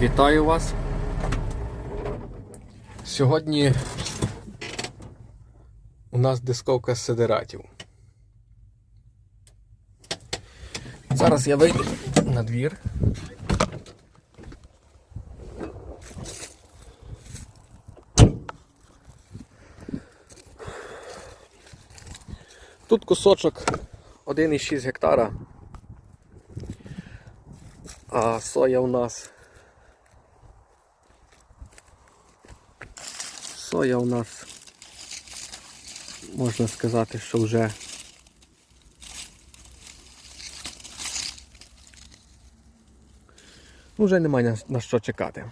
Вітаю вас. Сьогодні у нас дисковка сидератів. Зараз я вийду на двір. Тут кусочок 1,6 гектара. А соя у нас. Соя у нас можна сказати, що вже ну, вже немає на, що чекати.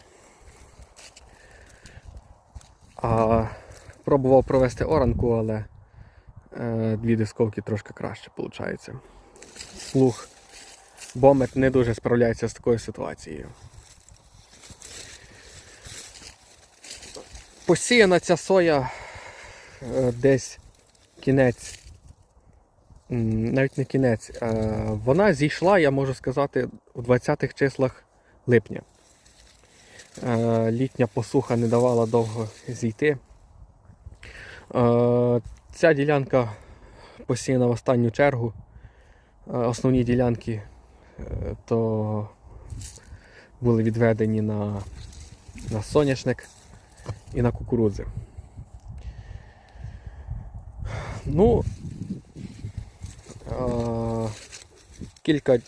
А пробував провести оранку, але е, дві дисковки трошки краще виходить. Плуг Бомет не дуже справляється з такою ситуацією. Посіяна ця соя е, десь кінець, навіть не кінець, е, вона зійшла, я можу сказати, у 20-х числах липня. Е, Літня посуха не давала довго зійти. Ця ділянка посіяна в останню чергу. Основні ділянки то були відведені на, на соняшник і на кукурудзи. Ну, е, кілька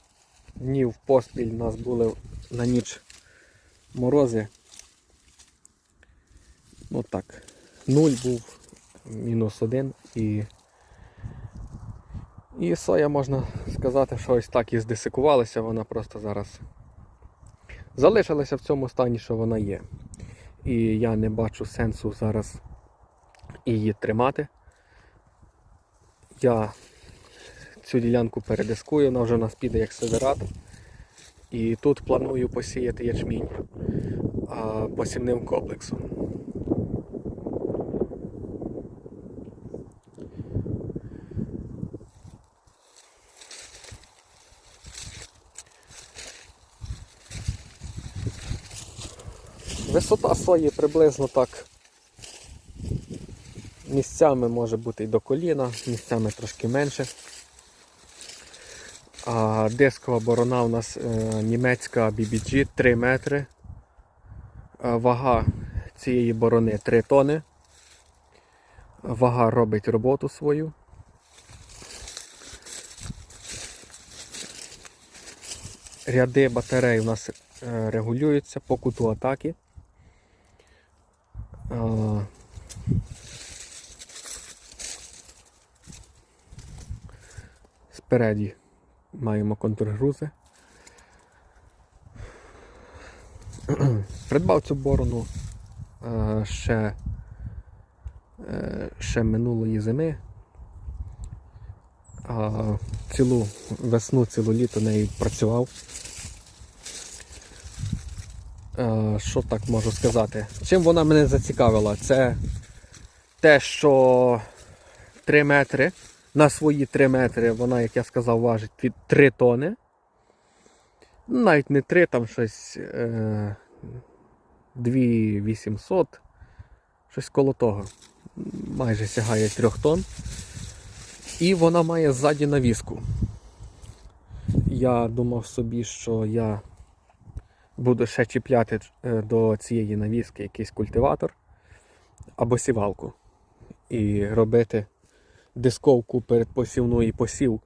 днів поспіль у нас були на ніч морози. Ну так, нуль був, мінус один і і соя можна сказати, що ось так і здесикувалася, вона просто зараз залишилася в цьому стані, що вона є. І я не бачу сенсу зараз її тримати. Я цю ділянку передискую, вона вже у нас піде як сидерат. І тут планую посіяти ячмінь посівним комплексом. Висота сої приблизно так. Місцями може бути і до коліна, місцями трошки менше. А дискова борона у нас е, німецька BBG 3 метри. Е, вага цієї борони 3 тони. Вага робить роботу свою. Ряди батарей у нас е, регулюються по куту атаки. Е, Спереді маємо контргрузи. Придбав цю борону е, ще, е, ще минулої зими. А цілу весну, цілу літо нею працював. Е, Що так можу сказати? Чим вона мене зацікавила? Це те, що 3 метри на свої 3 метри вона, як я сказав, важить від 3 тони. Навіть не 3, там щось е, 2800, щось коло того. Майже сягає 3 тонн. І вона має ззаді навіску. Я думав собі, що я буду ще чіпляти е, до цієї навіски якийсь культиватор або сівалку. І робити дисковку перед посівною і посів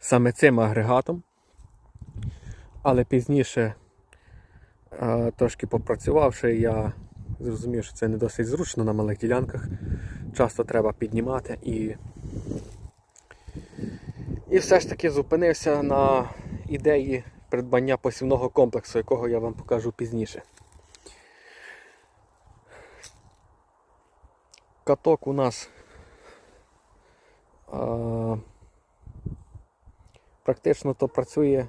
саме цим агрегатом. Але пізніше, е, трошки попрацювавши, я зрозумів, що це не досить зручно на малих ділянках. Часто треба піднімати і. І все ж таки зупинився на ідеї придбання посівного комплексу, якого я вам покажу пізніше. Каток у нас а, практично то працює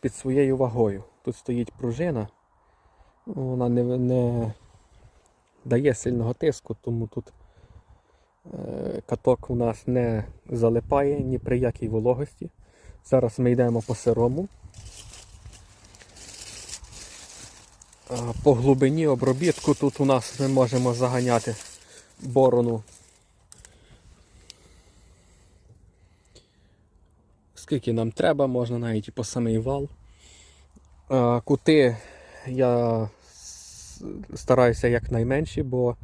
під своєю вагою. Тут стоїть пружина, ну, вона не, не дає сильного тиску, тому тут е, каток у нас не залипає ні при якій вологості. Зараз ми йдемо по сирому. А, По глибині обробітку тут у нас ми можемо заганяти борону. Скільки нам треба, можна навіть і по самий вал. Кути я стараюся якнайменші, бо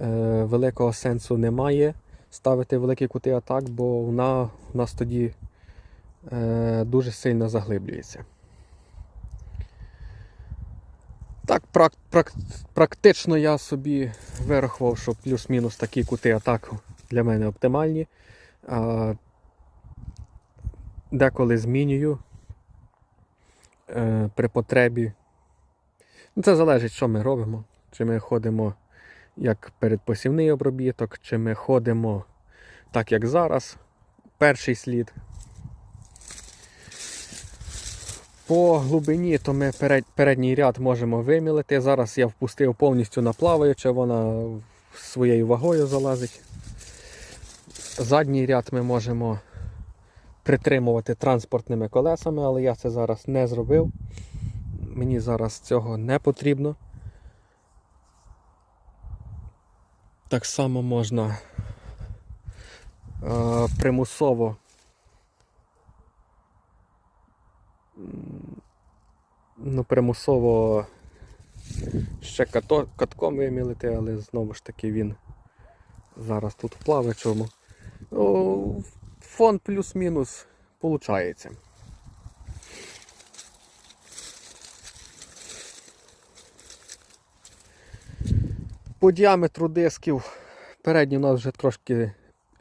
е, великого сенсу немає ставити великі кути атак, бо вона у нас тоді е, дуже сильно заглиблюється. Практично я собі вирахував, що плюс-мінус такі кути атак для мене оптимальні. Деколи змінюю е, при потребі. Ну, Це залежить, що ми робимо. Чи ми ходимо як передпосівний обробіток, чи ми ходимо так, як зараз, перший слід. По глибині, то ми перед, передній ряд можемо вимілити. Зараз я впустив повністю на плаваюче, вона своєю вагою залазить. Задній ряд ми можемо притримувати транспортними колесами, але я це зараз не зробив. Мені зараз цього не потрібно. Так само можна е, примусово ну, примусово ще като, катком вимілити, але знову ж таки він зараз тут в плавачому. Ну, фон плюс-мінус получається. По діаметру дисків передні у нас вже трошки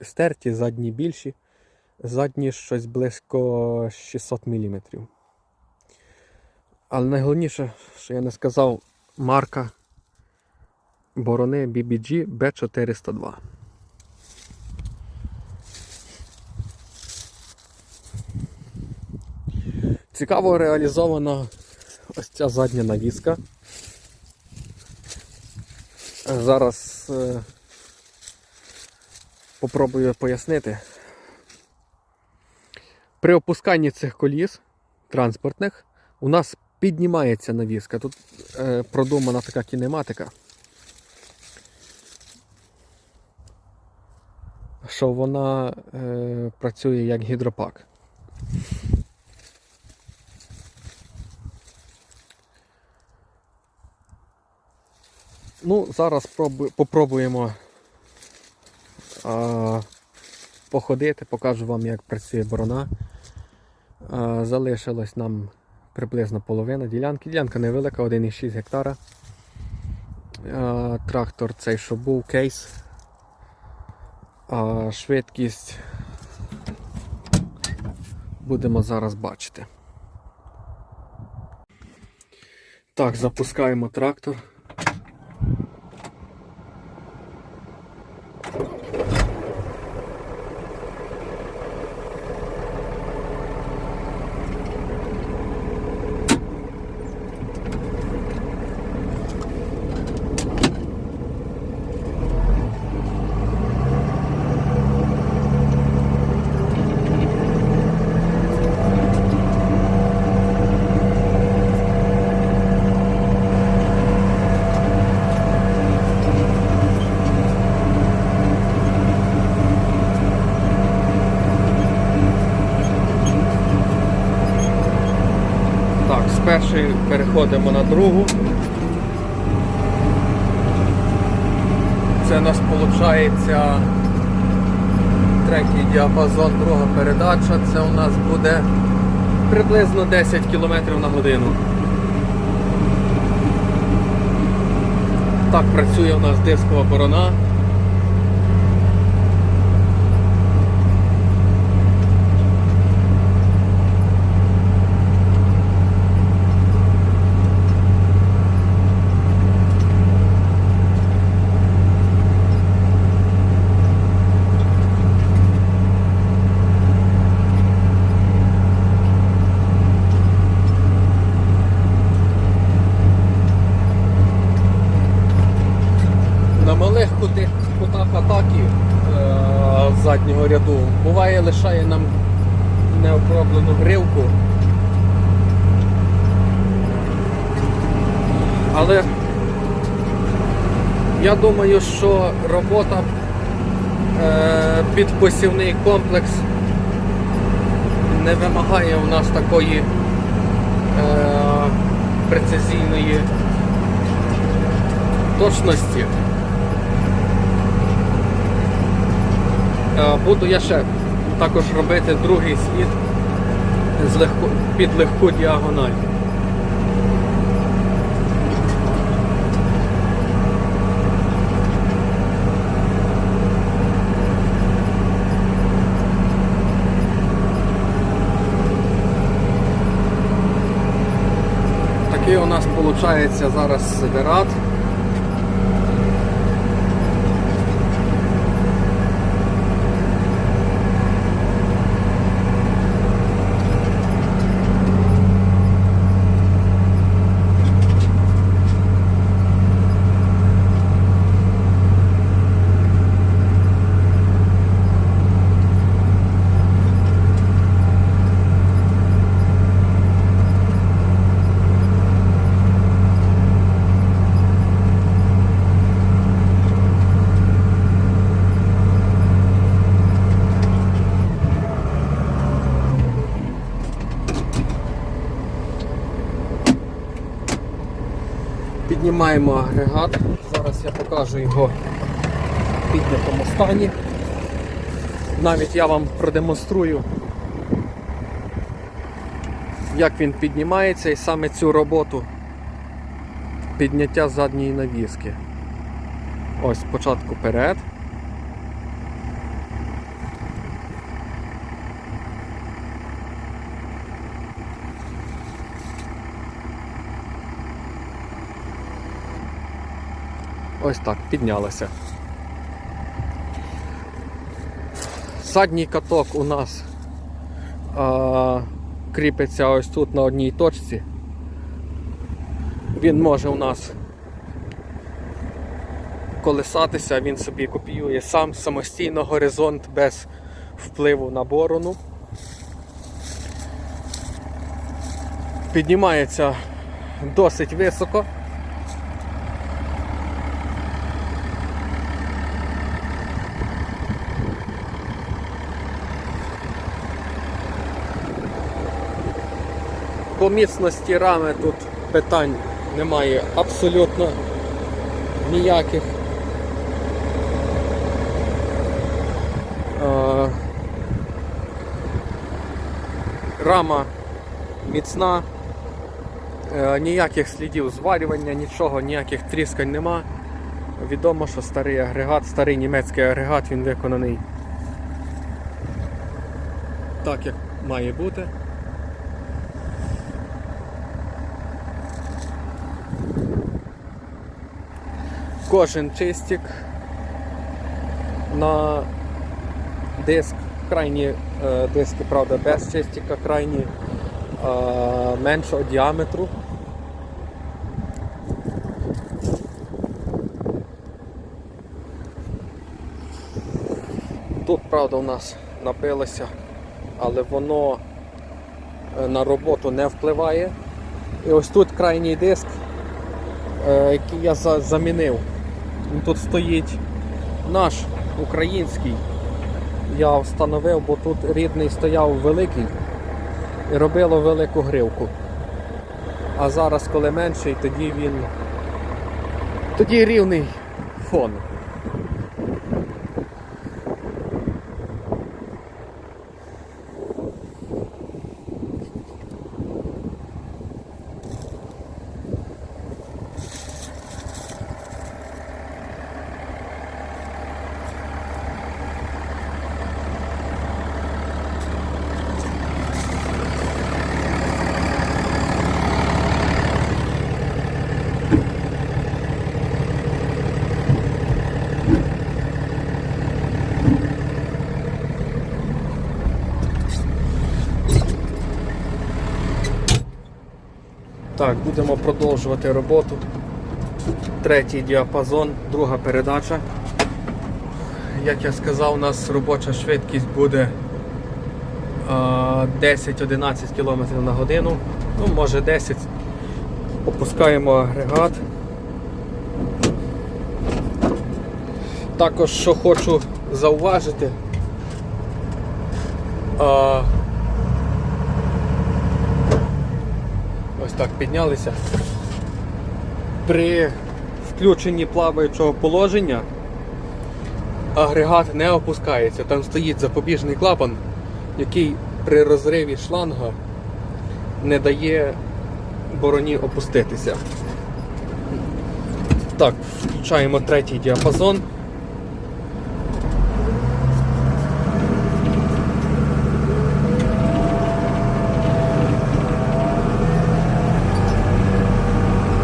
стерті, задні більші. Задні щось близько 600 мм. Але найголовніше, що я не сказав, марка борони BBG B402. Цікаво реалізована ось ця задня навіска. Зараз е, попробую пояснити. При опусканні цих коліс транспортних у нас піднімається навіска. Тут е, продумана така кінематика. Що вона е, працює як гідропак. Ну, зараз попробуємо а, походити, покажу вам, як працює борона. А, залишилось нам приблизно половина ділянки. Ділянка невелика, 1,6 гектара. Трактор цей, що був, кейс. А, швидкість будемо зараз бачити. Так, запускаємо трактор. Так, з першої переходимо на другу. Це у нас виходить третій діапазон, друга передача. Це у нас буде приблизно 10 км на годину. Так працює у нас дискова борона. На малих кути- кутах атаки е, з заднього ряду буває лишає нам необроблену гривку. Але я думаю, що робота е, під посівний комплекс не вимагає у нас такої е, прецизійної точності. Буду я ще також робити другий слід з легко, під легку діагональ. Такий у нас виходить зараз сидерат. Піднімаємо агрегат. Зараз я покажу його в піднятому стані. Навіть я вам продемонструю, як він піднімається і саме цю роботу підняття задньої навіски. Ось спочатку перед. Ось так, піднялася. Задній каток у нас а, кріпиться ось тут на одній точці. Він може у нас колесатися, він собі копіює сам самостійно горизонт без впливу на борону. Піднімається досить високо. По міцності рами тут питань немає абсолютно ніяких. Е, Рама міцна, е, ніяких слідів зварювання, нічого, ніяких тріскань нема. Відомо, що старий агрегат, старий німецький агрегат, він виконаний так, як має бути. Кожен чистик на диск, крайні е, диски, правда, без чистика, крайні е, меншого діаметру. Тут, правда, у нас набилося, але воно е, на роботу не впливає. І ось тут крайній диск, е, який я замінив. Тут стоїть наш український. Я встановив, бо тут рідний стояв великий і робило велику гривку. А зараз, коли менший, тоді він. Тоді рівний фон. Так, будемо продовжувати роботу. Третій діапазон, друга передача. Як я сказав, у нас робоча швидкість буде е, 10-11 км на годину. Ну, може 10. Опускаємо агрегат. Також що хочу зауважити. Ось так піднялися. При включенні плаваючого положення агрегат не опускається. Там стоїть запобіжний клапан, який при розриві шланга не дає бороні опуститися. Так, включаємо третій діапазон.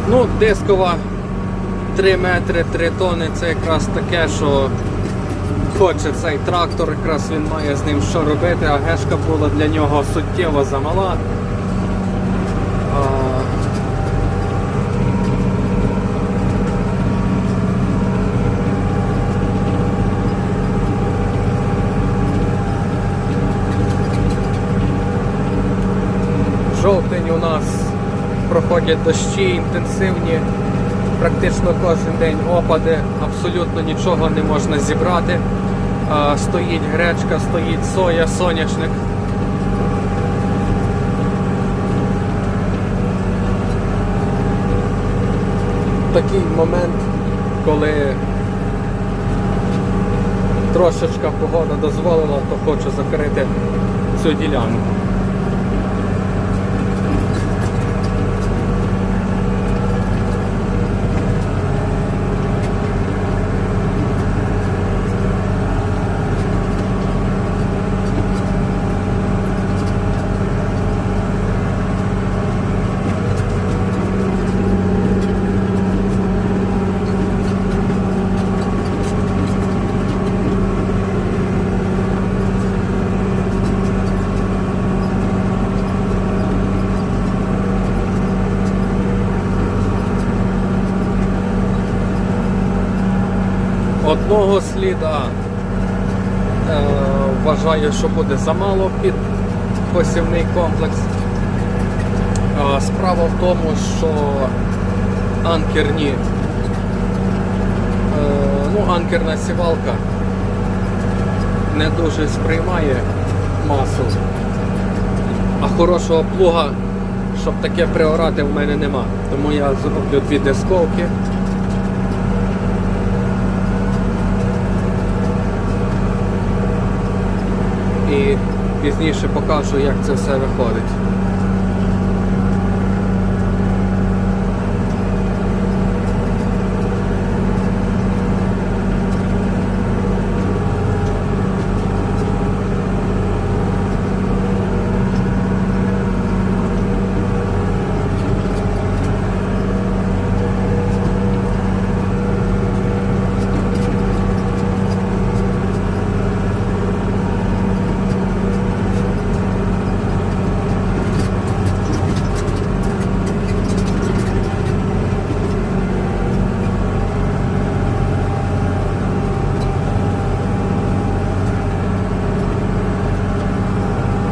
Ну, дискова 3 метри 3 тони це якраз таке, що хоче цей трактор, якраз він має з ним що робити, а гешка була для нього суттєво замала. Жовтень у нас проходять дощі інтенсивні, практично кожен день опади, абсолютно нічого не можна зібрати. Стоїть гречка, стоїть соя, соняшник. Такий момент, коли трошечка погода дозволила, то хочу закрити цю ділянку. Одного сліда е, вважаю, що буде замало під посівний комплекс. Справа в тому, що анкерні, е, ну, анкерна сівалка не дуже сприймає масу, а хорошого плуга, щоб таке приорати, в мене нема. Тому я зроблю дві дисковки. і пізніше покажу, як це все виходить.